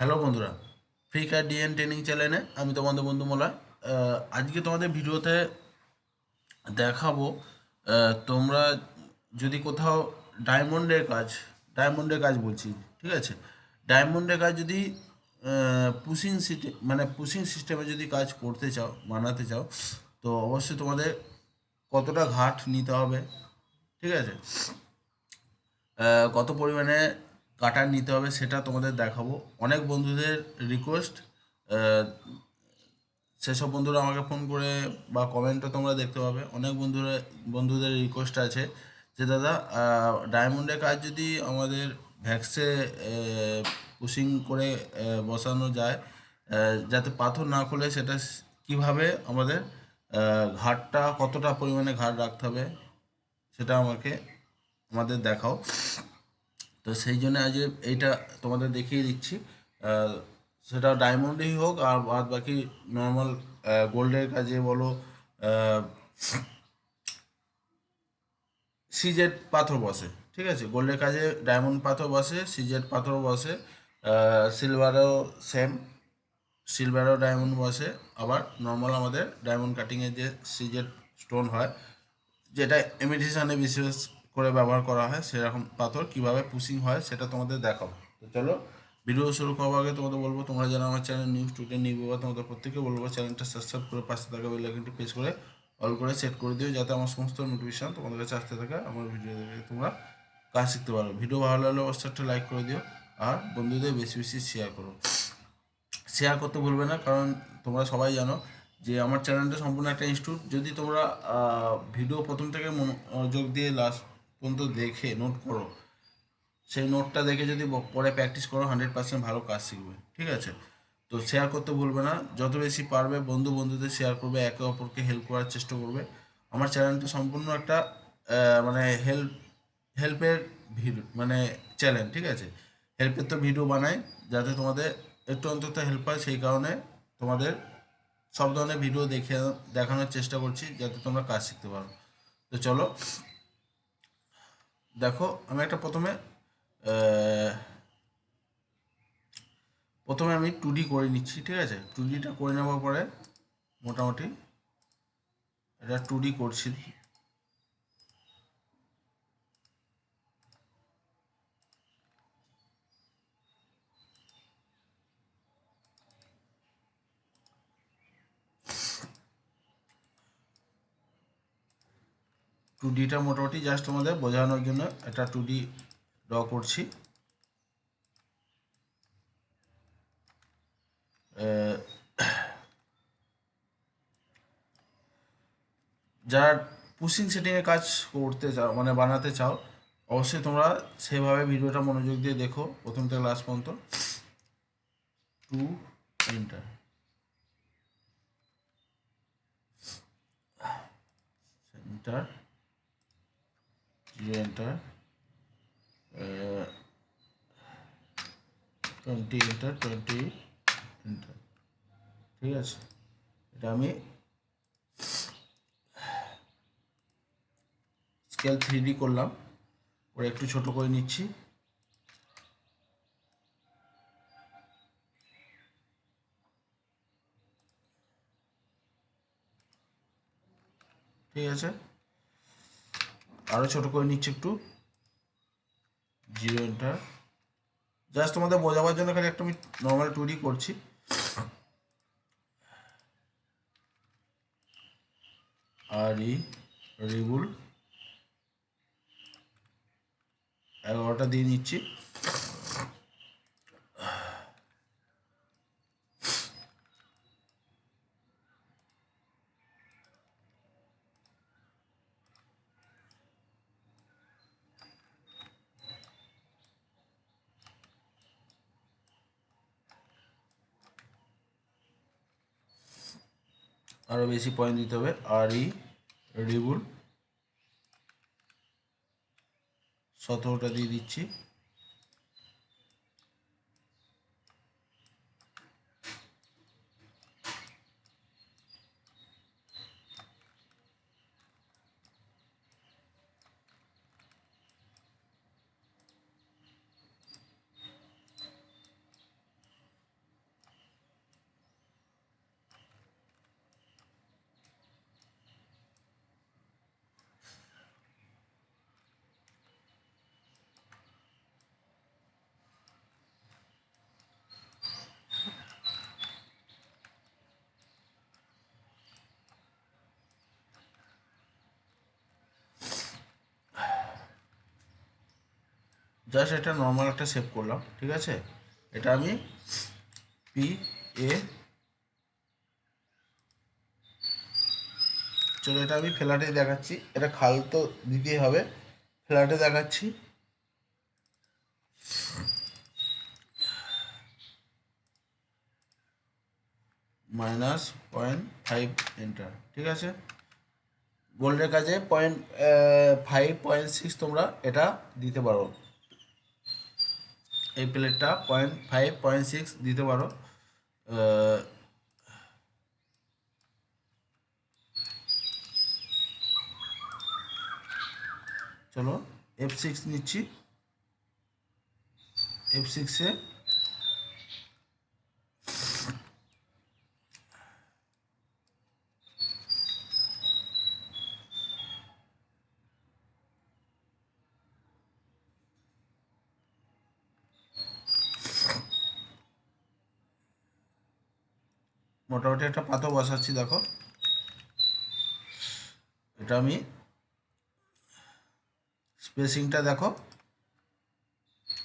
Hello বন্ধুরা free কার DNA training চ্যানেলে আমি তোমাদের বন্ধু মোলা। আজকে তোমাদের ভিডিওতে দেখাবো তোমরা যদি কোথাও ডায়মন্ডের কাজ ডায়মন্ডের কাজ বলছি, ঠিক আছে? ডায়মন্ডের কাজ যদি পুশিং সিস্টেম মানে পুশিং সিস্টেমে যদি কাজ করতে চাও, বানাতে চাও, তো অবশ্যই তোমাদের কতটা ঘাট নিতে হবে, ঠিক আছে? কত পরিমাণে কাটার নিতে হবে, সেটা তোমাদের দেখাবো। অনেক বন্ধুদের রিকোয়েস্ট সেসব বন্ধুরা আমাকে ফোন করে বা কমেন্টও তোমরা দেখতে পাবে। অনেক বন্ধুরা, বন্ধুদের রিকোয়েস্ট আছে যে, দাদা ডায়মন্ডের কাজ যদি আমাদের ভ্যাক্সে পুশিং করে বসানো যায় যাতে পাথর না খুলে, সেটা কীভাবে আমাদের ঘাটটা কতটা পরিমাণে ঘাট রাখতে হবে, সেটা আমাকে, আমাদের দেখাও। তো সেই জন্য আজ এইটা তোমাদের দেখিয়ে দিচ্ছি। সেটা ডায়মন্ডেই হোক আর বাদ বাকি নর্মাল গোল্ডের কাজে বলো সিজেড পাথর বসে, ঠিক আছে? গোল্ডের কাজে ডায়মন্ড পাথর বসে, সিজেড পাথর বসে সিলভারও সেম সিলভারও ডায়মন্ড বসে। আবার নর্মাল আমাদের ডায়মন্ড কাটিংয়ের যে সিজেড স্টোন হয়, যেটা ইমিটেশনে বিশেষ করে ব্যবহার করা হয়, সেরকম পাথর কীভাবে পুশিং হয় সেটা তোমাদের দেখাবো। তো চলো ভিডিও শুরু করার আগে, তোমাদের বলব, তোমরা যারা আমার চ্যানেল নিউ স্টুডেন্ট নিউ বা তোমাদের প্রত্যেকে বলব চ্যানেলটা সাবস্ক্রাইব করে, পাশে থাকা বেল আইকনটি প্রেস করে অল করে সেট করে দিও, যাতে আমার সমস্ত নোটিফিকেশন তোমাদের কাছে আসতে থাকে, আমার ভিডিও দেখে তোমরা কাজ শিখতে পারো। ভিডিও ভালো লাগলে অবশ্যই একটা লাইক করে দিও, আর বন্ধুদের বেশি বেশি শেয়ার করো। শেয়ার করতে ভুলবে না, কারণ তোমরা সবাই জানো যে আমার চ্যানেলটা সম্পূর্ণ একটা ইনস্টিটিউট যদি তোমরা ভিডিও প্রথম থেকে মনোযোগ দিয়ে লাস্ট পর্যন্ত দেখে নোট করো। সেই নোটটা দেখে যদি পরে প্র্যাকটিস করো হান্ড্রেড পার্সেন্ট ভালো কাজ শিখবে, ঠিক আছে? তো শেয়ার করতে ভুলবে না। যত বেশি পারবে, বন্ধু বন্ধুদের শেয়ার করবে, একে অপরকে হেল্প করার চেষ্টা করবে। আমার চ্যানেলটা সম্পূর্ণ একটা মানে হেল্প হেল্পের ভিডিও মানে চ্যানেল ঠিক আছে? হেল্পের তো ভিডিও বানাই, যাতে তোমাদের একটু অন্তত হেল্প হয়, সেই কারণে তোমাদের সব ধরনের ভিডিও দেখে, দেখানোর চেষ্টা করছি, যাতে তোমরা কাজ শিখতে পারো। তো চলো দেখো, আমি একটা প্রথমে প্রথমে আমি টুডি করে নিচ্ছি, ঠিক আছে? টুডিটা করে নেওয়ার পরে মোটামুটি এটা টু করছি। টু ডিটা মোটামুটি জাস্ট তোমাদের বোঝানোর জন্য একটা টু ডি ড্র করছি। যারা পুশিং সেটিংয়ে কাজ করতে চাও মানে বানাতে চাও, অবশ্যই তোমরা সেভাবে ভিডিওটা মনোযোগ দিয়ে দেখো, প্রথম থেকে লাস্ট পর্যন্ত। Two enter centre zero enter twenty enter twenty enter ঠিক আছে? এটা আমি স্কেল থ্রি করলাম ওরা একটু ছোট করে নিচ্ছি। ঠিক আছে? আরও ছোট করে নিচ্ছি একটু। জিরো এন্টার জাস্ট তোমাদের বোঝাবার জন্য খালি একটা আমি নর্মাল টুডি করছি। আর ই রিবুল এগারোটা দিয়ে নিচ্ছি। আরও বেশি পয়েন্ট দিতে হবে। আর ই রিবুল সতেরোটা দিয়ে দিচ্ছি। জাস্ট এটা নর্মাল একটা সেভ করলাম, ঠিক আছে? এটা আমি পি এ চলো, এটা আমি ফ্ল্যাটে দেখাচ্ছি। এটা খাল তো দিতেই হবে। ফ্ল্যাটে দেখাচ্ছি। মাইনাস পয়েন্ট ফাইভ এন্টার ঠিক আছে? গোল্ডের কাজে পয়েন্ট ফাইভ পয়েন্ট সিক্স তোমরা এটা দিতে পারো। এই প্লেটটা পয়েন্ট ফাইভ পয়েন্ট সিক্স দিতে পারো। চলো এফ সিক্স নিচ্ছি। এফ সিক্সে মোটামুটি একটা পাথর বসাচ্ছি, দেখো। এটা আমি স্পেসিংটা দেখো।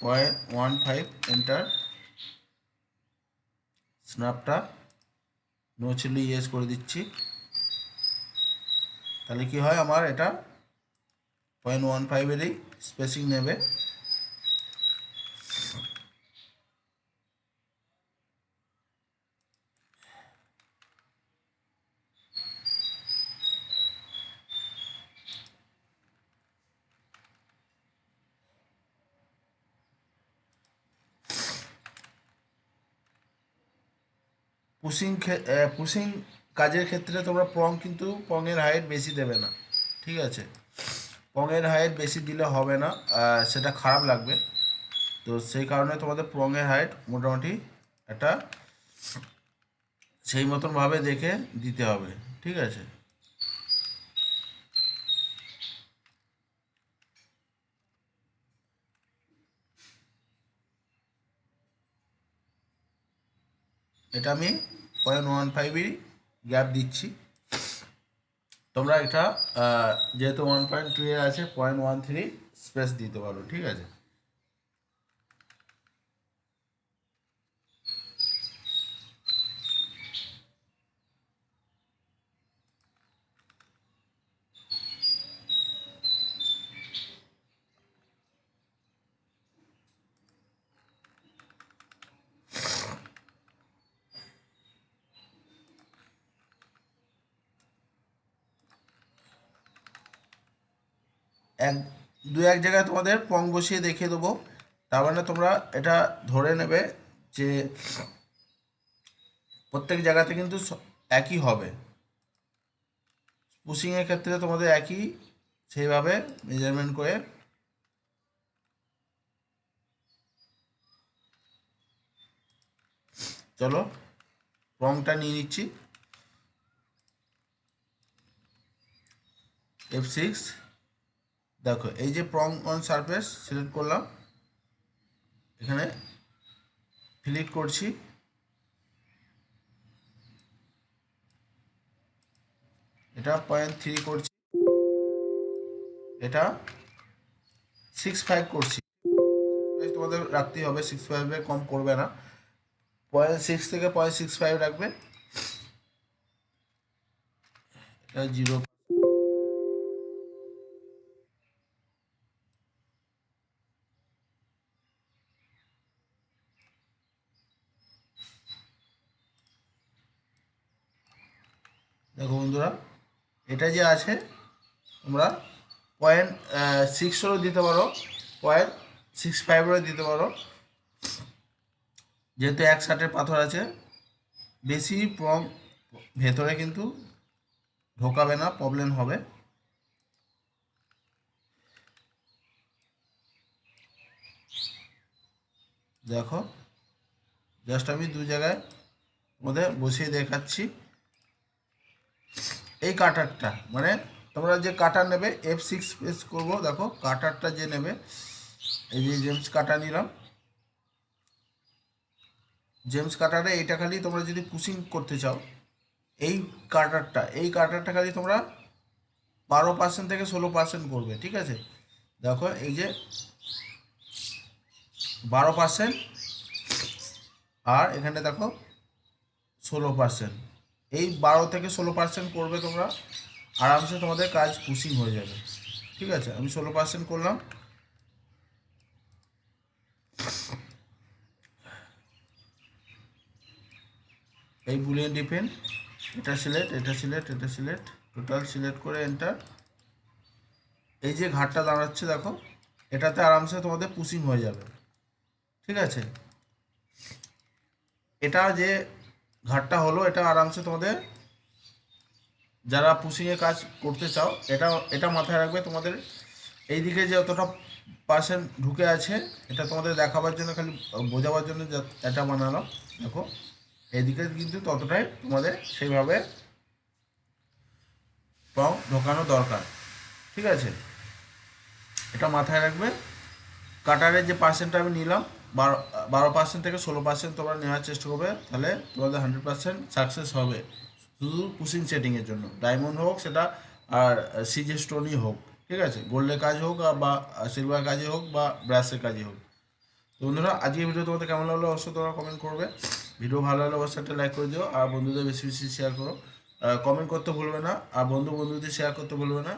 পয়েন্ট ওয়ান ফাইভ এন্টার স্ন্যাপটা নো চিলি ইয়েস করে দিচ্ছি। তাহলে কি হয় আমার? এটা পয়েন্ট ওয়ান ফাইভেরই স্পেসিং নেবে। পুশিং পুশিং কাজের ক্ষেত্রে তোমরা পং কিন্তু পংয়ের হাইট বেশি দেবে না, ঠিক আছে? পংয়ের হাইট বেশি দিলে হবে না সেটা খারাপ লাগবে। তো সেই কারণে তোমাদের পঙের হাইট মোটামুটি একটা সেই মতনভাবে দেখে দিতে হবে, ঠিক আছে? এটা আমি পয়েন্ট ওয়ান ফাইভেরই গ্যাপ দিচ্ছি। তোমরা এটা যেহেতু ওয়ান পয়েন্ট টু এর আছে পয়েন্ট ওয়ান থ্রি স্পেস দিতে পারো, ঠিক আছে? এক, দু এক জায়গায় তোমাদের পং বসিয়ে দেখিয়ে দেবো। তার মানে তোমরা এটা ধরে নেবে যে প্রত্যেক জায়গাতে কিন্তু একই হবে। পুশিংয়ের ক্ষেত্রে তোমাদের একই, সেইভাবে মেজারমেন্ট করে চলো রংটা নিয়ে নিচ্ছি। এফ সিক্স দেখো, এই যে প্রং অন সারফেস সিলেক্ট করলাম। এখানে ক্লিক করছি। এটা পয়েন্ট থ্রি করছি। এটা সিক্স ফাইভ করছি। তোমাদের রাখতেই হবে সিক্স ফাইভে কম করবে না। পয়েন্ট সিক্স থেকে পয়েন্ট সিক্স ফাইভ রাখবে। এটা জিরো দেখো বন্ধুরা, এটা যে আছে, তোমরা পয়েন্ট সিক্সেরও দিতে পারো পয়েন্ট সিক্স ফাইভেরও দিতে পারো। যেহেতু এক ষাটের পাথর আছে, বেশি প্রম ভেতরে কিন্তু ঢোকাবে না প্রবলেম হবে। দেখো জাস্ট আমি দু জায়গায় মধ্যে বসিয়ে দেখাচ্ছি। এই কাটারটা মানে তোমরা যে কাটার নেবে এফ সিক্স প্রেস করব, দেখো কাটারটা যে নেবে, এই যে জেমস কাটা নিলাম। জেমস কাটারে এইটা খালি তোমরা যদি পুশিং করতে চাও, এই কাটারটা এই কাটারটা খালি তোমরা বারো পার্সেন্ট থেকে ষোলো পার্সেন্ট করবে, ঠিক আছে? দেখো, এই যে বারো পার্সেন্ট আর এখানে দেখো ষোলো পার্সেন্ট এই বারো থেকে ষোলো পার্সেন্ট করবে তোমরা, আরামসে তোমাদের কাজ পুশিং হয়ে যাবে। ঠিক আছে? আমি ষোলো পার্সেন্ট করলাম। এই বুলিয়ান ডিপেন্ড এটা সিলেক্ট এটা সিলেক্ট এটা সিলেক্ট টোটাল সিলেক্ট করে এন্টার এই যে ঘাটটা দাঁড়াচ্ছে দেখো, এটাতে আরামসে তোমাদের পুশিং হয়ে যাবে। ঠিক আছে? এটা যে ঘাটটা হলো, এটা আরামসে তোমাদের যারা পুশিংয়ে কাজ করতে চাও, এটা এটা মাথায় রাখবে তোমাদের। এইদিকে যে অতটা পার্সেন্ট ঢুকে আছে, এটা তোমাদের দেখাবার জন্য, খালি বোঝাবার জন্য এটা বানালাম, দেখো। এদিকে কিন্তু ততটাই তোমাদের সেইভাবে পাও, ঢোকানো দরকার, ঠিক আছে? এটা মাথায় রাখবে। কাটারের যে পার্সেন্টটা আমি নিলাম বারো বারো পার্সেন্ট থেকে ষোলো পার্সেন্ট তোমরা নেওয়ার চেষ্টা করবে, তাহলে তোমাদের হান্ড্রেড পার্সেন্ট সাকসেস হবে। শুধু পুশিং সেটিংয়ের জন্য। ডায়মন্ড হোক, সেটা আর সিজে স্টোনই হোক, ঠিক আছে? গোল্ডের কাজ হোক, বা সিলভার কাজে হোক, বা ব্রাশের কাজে হোক। তো বন্ধুরা আজকে ভিডিও তোমাদের কেমন লাগল অবশ্যই তোমরা কমেন্ট করবে। ভিডিও ভালো লাগলে অবশ্যই একটা লাইক করে দিও, আর বন্ধুদের বেশি বেশি শেয়ার করো। কমেন্ট করতে ভুলবে না, আর বন্ধু বন্ধুদের শেয়ার করতে ভুলবে না।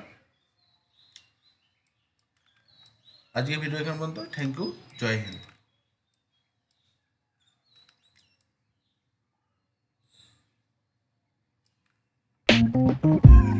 আজকে ভিডিও এখানে পর্যন্ত। Thank you Jai Hind. Mm-hmm.